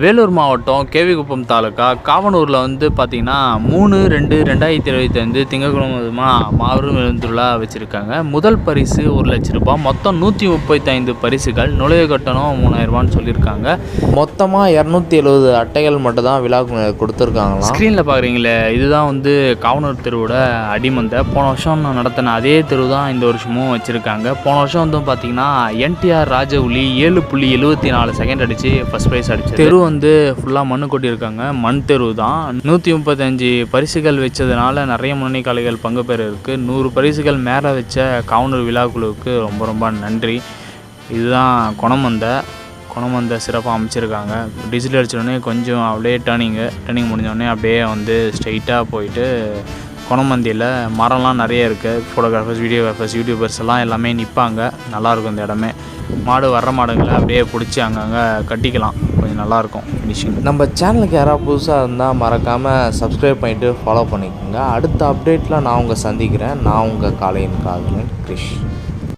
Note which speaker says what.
Speaker 1: வேலூர் மாவட்டம் கேவிகுப்பம் தாலுக்கா காவனூரில் வந்து பார்த்திங்கன்னா மூணு ரெண்டு ரெண்டாயிரத்தி இருபத்தைந்து திங்கட்கிழமை மாபெரும் எழுந்துருளா வச்சுருக்காங்க. முதல் பரிசு ஒரு லட்ச ரூபாய் மொத்தம் நூற்றி முப்பத்தைந்து பரிசுகள் நுழைவு கட்டணம் மூணாயிரரூபான்னு சொல்லியிருக்காங்க.
Speaker 2: மொத்தமாக இரநூத்தி எழுபது அட்டைகள் மட்டும் தான் விழாவுக்கு கொடுத்துருக்காங்களாம்.
Speaker 1: ஸ்க்ரீனில் பார்க்குறீங்களே இதுதான் வந்து காவனூர் தெருவோட அடிமந்தை. போன வருஷம் நான் நடத்தின அதே தெரு தான் இந்த வருஷமும் வச்சுருக்காங்க. போன வருஷம் வந்து பார்த்தீங்கன்னா என்டிஆர் ராஜவுலி ஏழு புள்ளி எழுபத்தி நாலு செகண்ட் அடித்து ஃபஸ்ட் ப்ரைஸ் அடிச்சு தெரு வந்து ஃபுல்லாக மண்ணு கொட்டியிருக்காங்க. மண் தெரு தான். நூற்றி முப்பத்தஞ்சு பரிசுகள் வச்சதுனால நிறைய முன்னணி கலைகள் பங்கு பெற இருக்குது நூறு பரிசுகள் மேலே வச்ச காவனூர் விழா குழுவுக்கு ரொம்ப ரொம்ப நன்றி. இதுதான் குணமந்தை. குணமந்தை சிறப்பாக அமைச்சிருக்காங்க. டிஜிட்டல் அடிச்சோடனே கொஞ்சம் அப்படியே டேர்னிங்கு டேர்னிங் முடிஞ்சோடனே அப்படியே வந்து ஸ்ட்ரைட்டாக போயிட்டு குணமந்தியில் மரம்லாம் நிறைய இருக்குது ஃபோட்டோகிராஃபர்ஸ் வீடியோகிராஃபர்ஸ் யூடியூபர்ஸ் எல்லாம் எல்லாமே நிற்பாங்க நல்லாயிருக்கும் இந்த இடமே. மாடு வர்ற மாடுங்களை அப்படியே பிடிச்சி அங்கங்கே கட்டிக்கலாம். கொஞ்சம் நல்லாயிருக்கும் ஃபினிஷிங்
Speaker 2: நம்ம சேனலுக்கு யாராவது புதுசாக இருந்தால் மறக்காமல் சப்ஸ்கிரைப் பண்ணிவிட்டு ஃபாலோ பண்ணிக்கோங்க. அடுத்த அப்டேட்டில் நான் உங்கள் சந்திக்கிறேன். நான் உங்கள் காலையின் காதலன் கிரிஷ்.